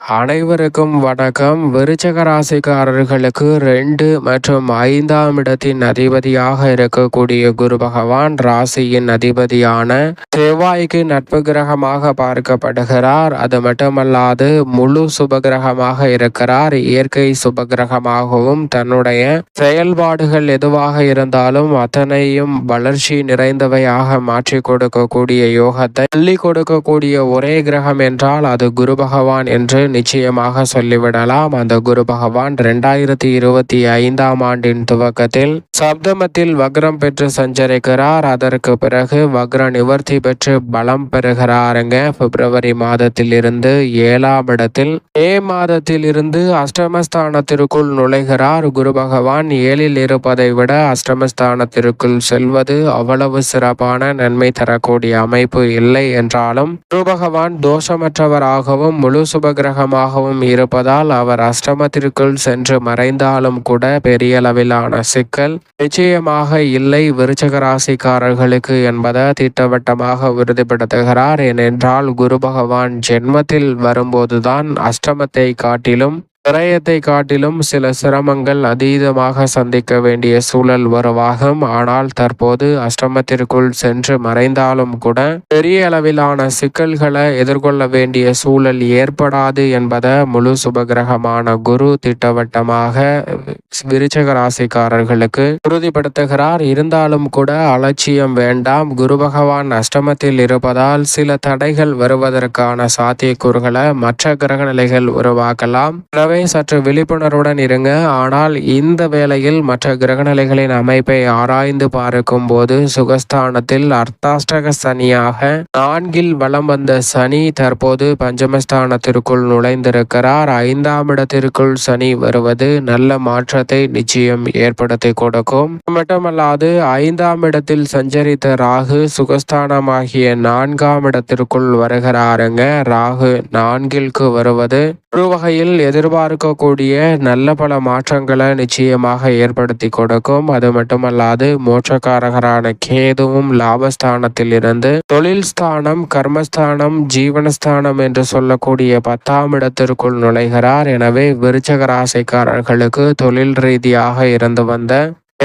அனைவருக்கும் வணக்கம். விருச்சக ராசிக்காரர்களுக்கு ரெண்டு மற்றும் ஐந்தாம் இடத்தின் அதிபதியாக இருக்கக்கூடிய குரு பகவான் ராசியின் அதிபதியான செவ்வாய்க்கு நட்பு கிரகமாக பார்க்கப்படுகிறார். அது மட்டுமல்லாது முழு சுபகிரகமாக இருக்கிறார். இயற்கை சுபகிரகமாகவும் தன்னுடைய செயல்பாடுகள் எதுவாக இருந்தாலும் அத்தனையும் வளர்ச்சி நிறைந்தவையாக மாற்றி கொடுக்கக்கூடிய யோகத்தை சொல்லிக் கொடுக்கக்கூடிய ஒரே கிரகம் என்றால் அது குரு பகவான் என்று நிச்சயமாக சொல்லிவிடலாம். அந்த குரு பகவான் இரண்டாயிரத்தி இருபத்தி ஐந்தாம் ஆண்டின் துவக்கத்தில் சப்தமத்தில் வக்ரம் பெற்று சஞ்சரிக்கிறார். அதற்கு பிறகு வக்ர நிவர்த்தி பெற்று பலம் பெறுகிறாருங்க. பிப்ரவரி மாதத்தில் இருந்து ஏழாம் இடத்தில் மே மாதத்தில் இருந்து அஷ்டமஸ்தானத்திற்குள் நுழைகிறார். குரு பகவான் ஏழில் இருப்பதை விட அஷ்டமஸ்தானத்திற்குள் செல்வது அவ்வளவு சிறப்பான நன்மை தரக்கூடிய அமைப்பு இல்லை என்றாலும் குரு பகவான் தோஷமற்றவராகவும் முழு சுபகிரக கிரகமாகவும் இருப்பதால் அவர் அஷ்டமத்திற்குள் சென்று மறைந்தாலும் கூட பெரிய அளவிலான சிக்கல் நிச்சயமாக இல்லை. விருச்சக ராசிக்காரர்களுக்கு என்பதை திட்டவட்டமாக உறுதிப்படுத்துகிறார். ஏனென்றால் குரு பகவான் ஜென்மத்தில் வரும்போதுதான் அஷ்டமத்தை காட்டிலும் விரயத்தை காட்டிலும் சில சிரமங்கள் அதீதமாக சந்திக்க வேண்டிய சூழல் உருவாகும் ஆனால் தற்போது அஷ்டமத்திற்குள் சென்று மறைந்தாலும் கூட பெரிய அளவிலான சிக்கல்களை எதிர்கொள்ள வேண்டிய சூழல் ஏற்படாது என்பதை முழு சுபகிரகமான குரு திட்டவட்டமாக விருச்சக ராசிக்காரர்களுக்கு உறுதிப்படுத்துகிறார். இருந்தாலும் கூட அலட்சியம் வேண்டாம். குரு பகவான் அஷ்டமத்தில் இருப்பதால் சில தடைகள் வருவதற்கான சாத்தியக்கூறுகளை மற்ற கிரகநிலைகள் உருவாக்கலாம். எனவே சற்று விழிப்புணர்வுடன் இருங்க. ஆனால் இந்த வேளையில் மற்ற கிரகநிலைகளின் அமைப்பை ஆராய்ந்து பார்க்கும் போது சுகஸ்தானத்தில் அர்த்தாஷ்டக சனியாக நான்கில் வலம் வந்த சனி தற்போது பஞ்சமஸ்தானத்திற்குள் நுழைந்திருக்கிறார். ஐந்தாம் இடத்திற்குள் சனி வருவது நல்ல மாற்றத்தை நிச்சயம் ஏற்படுத்தி கொடுக்கும். மட்டுமல்லாது ஐந்தாம் இடத்தில் சஞ்சரித்த ராகு சுகஸ்தானமாகிய நான்காம் இடத்திற்குள் வருகிறாருங்க. ராகு நான்கிற்கு வருவது ஒரு வகையில் இருக்கக்கூடிய நல்ல பல மாற்றங்களை நிச்சயமாக ஏற்படுத்தி கொடுக்கும். அது மட்டுமல்லாது மோட்சக்காரகரான கேதுவும் லாபஸ்தானத்தில் இருந்து தொழில் ஸ்தானம் கர்மஸ்தானம் ஜீவனஸ்தானம் என்று சொல்லக்கூடிய பத்தாம் இடத்திற்குள் நுழைகிறார். எனவே விருச்சக ராசிக்காரர்களுக்கு தொழில் ரீதியாக இருந்து வந்த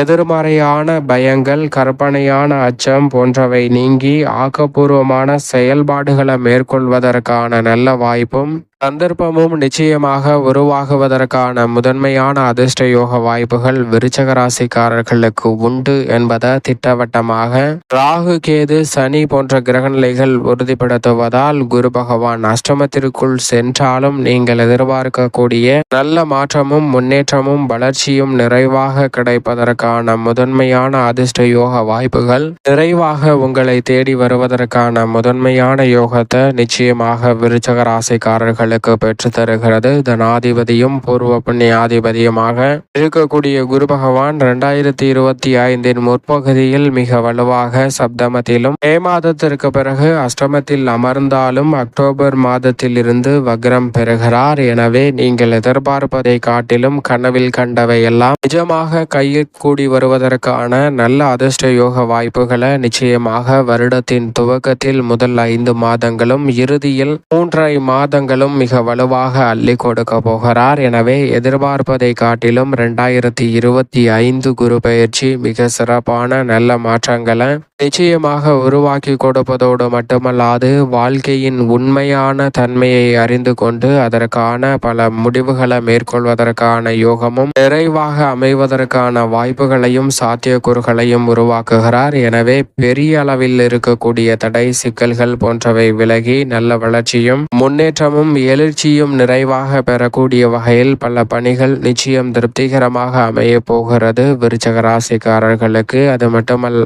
எதிர்மறையான பயங்கள் கற்பனையான அச்சம் போன்றவை நீங்கி ஆக்கப்பூர்வமான செயல்பாடுகளை மேற்கொள்வதற்கான நல்ல வாய்ப்பும் சந்தர்ப்பமும் நிச்சயமாக உருவாகுவதற்கான முதன்மையான அதிர்ஷ்ட யோக வாய்ப்புகள் விருச்சக ராசிக்காரர்களுக்கு உண்டு என்பதை திட்டவட்டமாக ராகு கேது சனி போன்ற கிரகநிலைகள் உறுதிப்படுத்துவதால் குரு பகவான் அஷ்டமத்திற்குள் சென்றாலும் நீங்கள் எதிர்பார்க்கக்கூடிய நல்ல மாற்றமும் முன்னேற்றமும் வளர்ச்சியும் நிறைவாக கிடைப்பதற்கான முதன்மையான அதிர்ஷ்ட யோக வாய்ப்புகள் நிறைவாக உங்களை தேடி வருவதற்கான முதன்மையான யோகத்தை நிச்சயமாக விருச்சக ராசிக்காரர்கள் அவர்களுக்கு பெற்று தருகிறது தனாதிபதியும் பூர்வ புண்ணியாதிபதியுமாக இருக்கக்கூடிய குரு பகவான் இரண்டாயிரத்தி இருபத்தி ஐந்தின் முற்பகுதியில் மிக வலுவாக சப்தமத்திலும் மே மாதத்திற்கு பிறகு அஷ்டமத்தில் அமர்ந்தாலும் அக்டோபர் மாதத்தில் இருந்து வக்ரம் பெறுகிறார். எனவே நீங்கள் எதிர்பார்ப்பதை காட்டிலும் கனவில் கண்டவை எல்லாம் நிஜமாக கையில் கூடி வருவதற்கான நல்ல அதிர்ஷ்ட யோக வாய்ப்புகளை நிச்சயமாக வருடத்தின் துவக்கத்தில் முதல் ஐந்து மாதங்களும் இறுதியில் மூன்றரை மாதங்களும் மிக வலுவாக அள்ளி கொடுக்க போகிறார். எனவே எதிர்பார்ப்பதை காட்டிலும் ரெண்டாயிரத்தி இருபத்தி ஐந்து குரு பயிற்சி மிக சிறப்பான நல்ல மாற்றங்களை நிச்சயமாக உருவாக்கி கொடுப்பதோடு மட்டுமல்லாது வாழ்க்கையின் உண்மையான தன்மையை அறிந்து கொண்டு அதற்கான பல முடிவுகளை மேற்கொள்வதற்கான யோகமும் நிறைவாக அமைவதற்கான வாய்ப்புகளையும் சாத்தியக்கூறுகளையும் உருவாக்குகிறார். எனவே பெரிய அளவில் இருக்கக்கூடிய தடை சிக்கல்கள் போன்றவை விலகி நல்ல வளர்ச்சியும் முன்னேற்றமும் எழுச்சியும் நிறைவாக பெறக்கூடிய வகையில் பல பணிகள் நிச்சயம் திருப்திகரமாக அமைய போகிறது. விருச்சக ராசிக்காரர்களுக்கு அது மட்டுமல்ல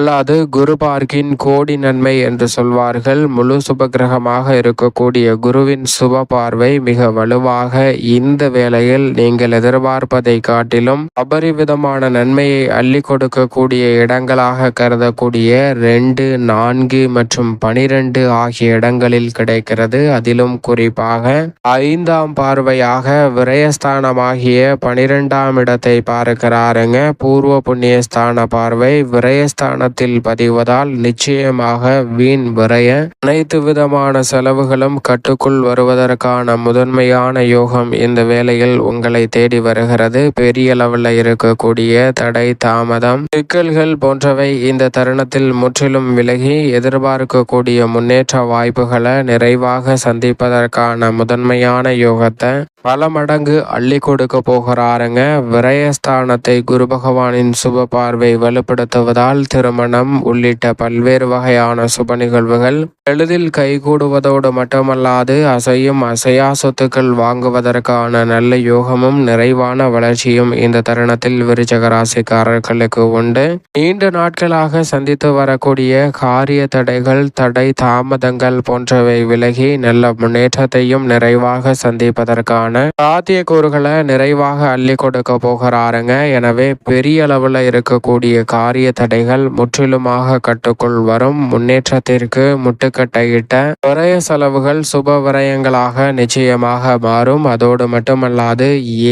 அல்லாது குரு பார்க்கின் கோடி நன்மை என்று சொல்வார்கள். முழு சுபகிரகமாக இருக்கக்கூடிய குருவின் சுப பார்வை மிக வலுவாக இந்த வேளையில் நீங்கள் எதிர்பார்ப்பதை காட்டிலும் அபரிவிதமான நன்மையை அள்ளி கொடுக்கக்கூடிய இடங்களாக கருதக்கூடிய ரெண்டு நான்கு மற்றும் பனிரெண்டு ஆகிய இடங்களில் கிடைக்கிறது. அதிலும் குறிப்பாக ஐந்தாம் பார்வையாக விரயஸ்தானமாகிய பனிரெண்டாம் இடத்தை பார்க்கிறாருங்க. பூர்வ புண்ணியஸ்தான பார்வை விரயஸ்தான தருணத்தில் பதிவதால் நிச்சயமாக வீண் விரைய அனைத்து விதமான செலவுகளும் கட்டுக்குள் வருவதற்கான முதன்மையான யோகம் இந்த வேளையில் உங்களை தேடி வருகிறது. பெரிய அளவில் இருக்கக்கூடிய தடை தாமதம் சிக்கல்கள் போன்றவை இந்த தருணத்தில் முற்றிலும் விலகி எதிர்பார்க்கக்கூடிய முன்னேற்ற வாய்ப்புகளை நிறைவாக சந்திப்பதற்கான முதன்மையான யோகத்தை பல மடங்கு அள்ளி கொடுக்க போகிறாருங்க. விரயஸ்தானத்தை குரு பகவானின் சுப பார்வை வலுப்படுத்துவதால் திருமணம் உள்ளிட்ட பல்வேறு வகையான சுப நிகழ்வுகள் எளிதில் கைகூடுவதோடு மட்டுமல்லாது அசையும் அசையா சொத்துக்கள் வாங்குவதற்கான நல்ல யோகமும் நிறைவான வளர்ச்சியும் இந்த தருணத்தில் விருச்சக ராசிக்காரர்களுக்கு உண்டு. நீண்ட நாட்களாக சந்தித்து வரக்கூடிய காரிய தடைகள் தடை தாமதங்கள் போன்றவை விலகி நல்ல முன்னேற்றத்தையும் நிறைவாக சந்திப்பதற்கான சாத்தியக்கூறுகளை நிறைவாக அள்ளி கொடுக்க போகிறாருங்க. எனவே பெரிய அளவில் இருக்கக்கூடிய காரிய தடைகள் முற்றிலுமாக கட்டுக்குள் வரும். முன்னேற்றத்திற்கு முட்டுக்கட்டையிட்ட விரய செலவுகள் சுப விரயங்களாக நிச்சயமாக மாறும். அதோடு மட்டுமல்லாது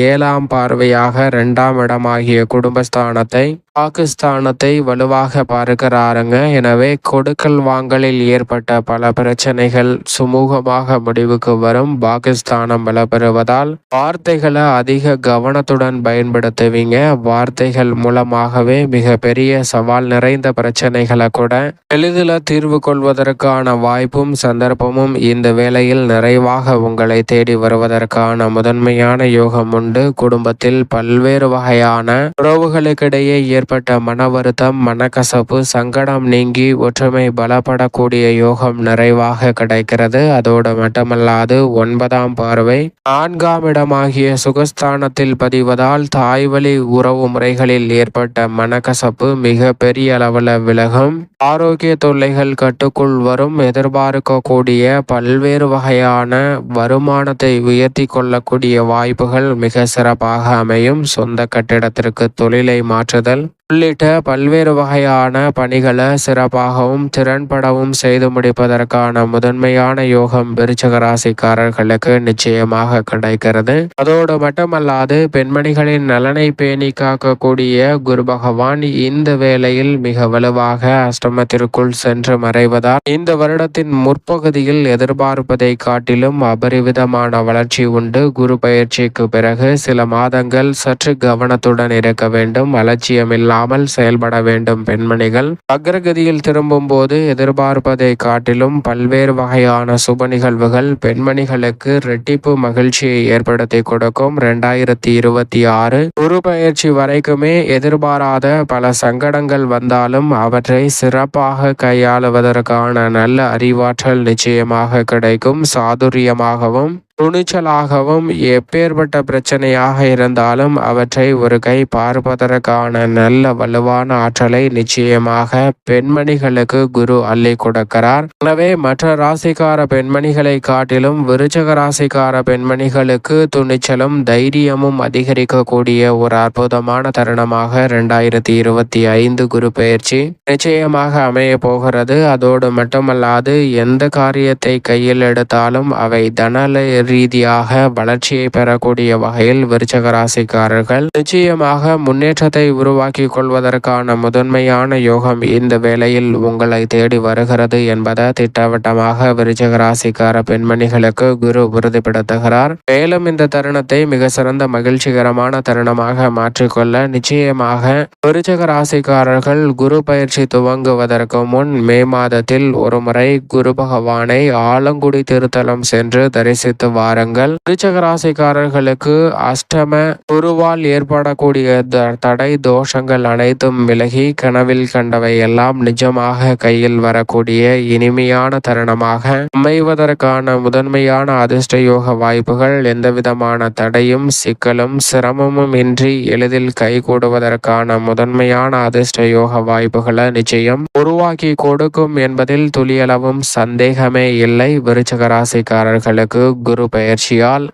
ஏழாம் பார்வையாக இரண்டாம் இடமாகிய குடும்பஸ்தானத்தை பாகிஸ்தானத்தை வலுவாக பார்க்கிறாருங்க. எனவே கொடுக்கல் வாங்கலில் ஏற்பட்ட பல பிரச்சனைகள் சுமூகமாக முடிவுக்கு வரும். பாகிஸ்தானம் பலப்பெறுவதால் வார்த்தைகளை அதிக கவனத்துடன் பயன்படுத்துவீங்க. வார்த்தைகள் மூலமாகவே மிக பெரிய சவால் நிறைந்த பிரச்சனைகளை கூட எளிதில் தீர்வு கொள்வதற்கான வாய்ப்பும் சந்தர்ப்பமும் இந்த வேளையில் நிறைவாக உங்களை தேடி வருவதற்கான முதன்மையான யோகம் உண்டு. குடும்பத்தில் பல்வேறு வகையான உறவுகளுக்கிடையே ஏற்பட்ட மன வருத்தம் மனக்கசப்பு சங்கடம் நீங்கி ஒற்றுமை பலப்படக்கூடிய யோகம் நிறைவாக கிடைக்கிறது. அதோடு மட்டுமல்லாது ஒன்பதாம் பார்வை நான்காம் இடமாகிய சுகஸ்தானத்தில் பதிவதால் தாய்வழி உறவு முறைகளில் ஏற்பட்ட மனக்கசப்பு மிக பெரிய அளவில் விலகும். ஆரோக்கிய தொல்லைகள் கட்டுக்குள் வரும். எதிர்பார்க்கக்கூடிய பல்வேறு வகையான வருமானத்தை உயர்த்தி கொள்ளக்கூடிய வாய்ப்புகள் மிக சிறப்பாக அமையும். சொந்த கட்டிடத்திற்கு தொழிலை மாற்றுதல் உள்ளிட்ட பல்வேறு வகையான பணிகளை சிறப்பாகவும் திறன்படவும் செய்து முடிப்பதற்கான முதன்மையான யோகம் விருச்சக ராசிக்காரர்களுக்கு நிச்சயமாக கிடைக்கிறது. அதோடு மட்டுமல்லாது பெண்மணிகளின் நலனை பேணி காக்கக்கூடிய குரு பகவான் இந்த வேளையில் மிக வலுவாக அஷ்டமத்திற்குள் சென்று மறைவதால் இந்த வருடத்தின் முற்பகுதியில் எதிர்பார்ப்பதை காட்டிலும் அபரிவிதமான வளர்ச்சி உண்டு. குரு பயிற்சிக்கு பிறகு சில மாதங்கள் சற்று கவனத்துடன் இருக்க வேண்டும். அலட்சியமில்லாமல் இல்லாமல் செயல்பட வேண்டும் பெண்மணிகள். அக்ரகதியில் திரும்பும் போது எதிர்பார்ப்பதை காட்டிலும் பல்வேறு வகையான சுப நிகழ்வுகள் பெண்மணிகளுக்கு ரெட்டிப்பு மகிழ்ச்சியை ஏற்படுத்தி கொடுக்கும். இரண்டாயிரத்தி இருபத்தி ஆறு குரு பயிற்சி வரைக்குமே எதிர்பாராத பல சங்கடங்கள் வந்தாலும் அவற்றை சிறப்பாக கையாளுவதற்கான நல்ல அறிவாற்றல் நிச்சயமாக கிடைக்கும். சாதுரியமாகவும் துணிச்சலாகவும் எப்பேற்பட்ட பிரச்சனையாக இருந்தாலும் அவற்றை ஒரு கை பார்ப்பதற்கான நல்ல வலுவான ஆற்றலை நிச்சயமாக பெண்மணிகளுக்கு குரு அள்ளி கொடுக்கிறார். எனவே மற்ற ராசிக்கார பெண்மணிகளை காட்டிலும் விருச்சக ராசிக்கார பெண்மணிகளுக்கு துணிச்சலும் தைரியமும் அதிகரிக்கக்கூடிய ஒரு அற்புதமான தருணமாக இரண்டாயிரத்தி இருபத்தி ஐந்து குரு பயிற்சி நிச்சயமாக அமைய போகிறது. அதோடு மட்டுமல்லாது எந்த காரியத்தை கையில் எடுத்தாலும் அவை தனலை ரீதியாக வளர்ச்சியை பெறக்கூடிய வகையில் விருச்சக ராசிக்காரர்கள் நிச்சயமாக முன்னேற்றத்தை உருவாக்கி கொள்வதற்கான முதன்மையான யோகம் இந்த வேளையில் உங்களை தேடி வருகிறது என்பதை திட்டவட்டமாக விருச்சக ராசிக்கார பெண்மணிகளுக்கு குரு உறுதிப்படுத்துகிறார். மேலும் இந்த தருணத்தை மிக சிறந்த மகிழ்ச்சிகரமான தருணமாக மாற்றிக்கொள்ள நிச்சயமாக விருச்சக ராசிக்காரர்கள் குரு பயிற்சி துவங்குவதற்கு முன் மே மாதத்தில் ஒருமுறை குரு பகவானை ஆலங்குடி திருத்தலம் சென்று தரிசித்து வாரங்கள். விருச்சக ராசிக்காரர்களுக்கு அஷ்டம குருவால் ஏற்படக்கூடிய தடை தோஷங்கள் அனைத்தும் விலகி கனவில் கண்டவை எல்லாம் நிஜமாக கையில் வரக்கூடிய இனிமையான தருணமாக அமைவதற்கான முதன்மையான அதிர்ஷ்ட யோக வாய்ப்புகள் எந்தவிதமான தடையும் சிக்கலும் சிரமமும் இன்றி எளிதில் கைகூடுவதற்கான முதன்மையான அதிர்ஷ்ட யோக வாய்ப்புகளை நிச்சயம் உருவாக்கி கொடுக்கும் என்பதில் துளியளவும் சந்தேகமே இல்லை. விருச்சக ராசிக்காரர்களுக்கு குரு பயிற்சியால்